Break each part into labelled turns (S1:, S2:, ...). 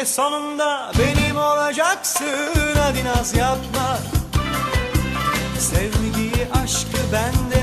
S1: de sonunda benim olacaksın. Hadi naz yapma. Sevgiyi aşkı bende.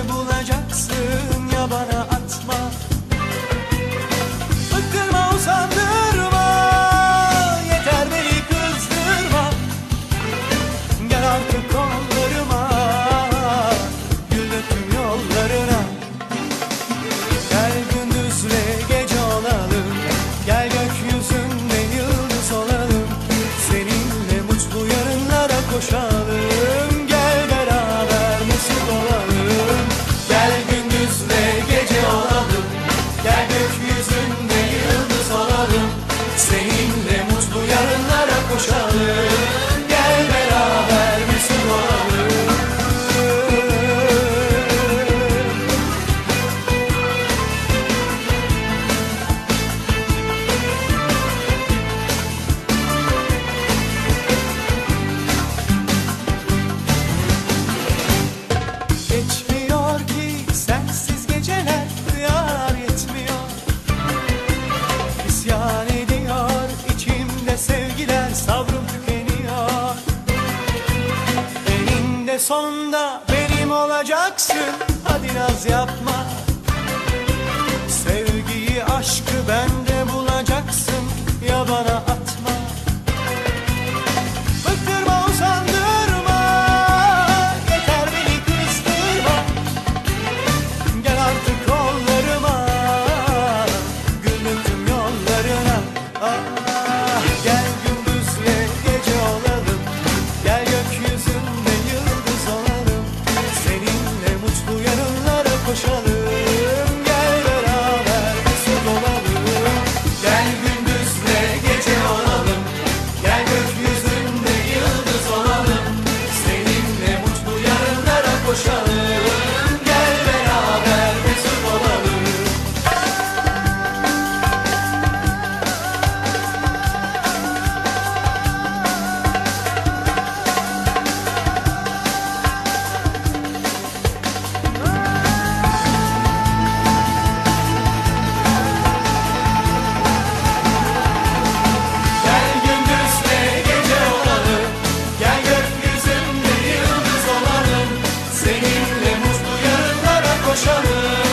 S1: Ve sonunda benim olacaksın. Hadi naz yapma. Sevgiyi aşkı ben seninle mutlu yarınlara koşalım.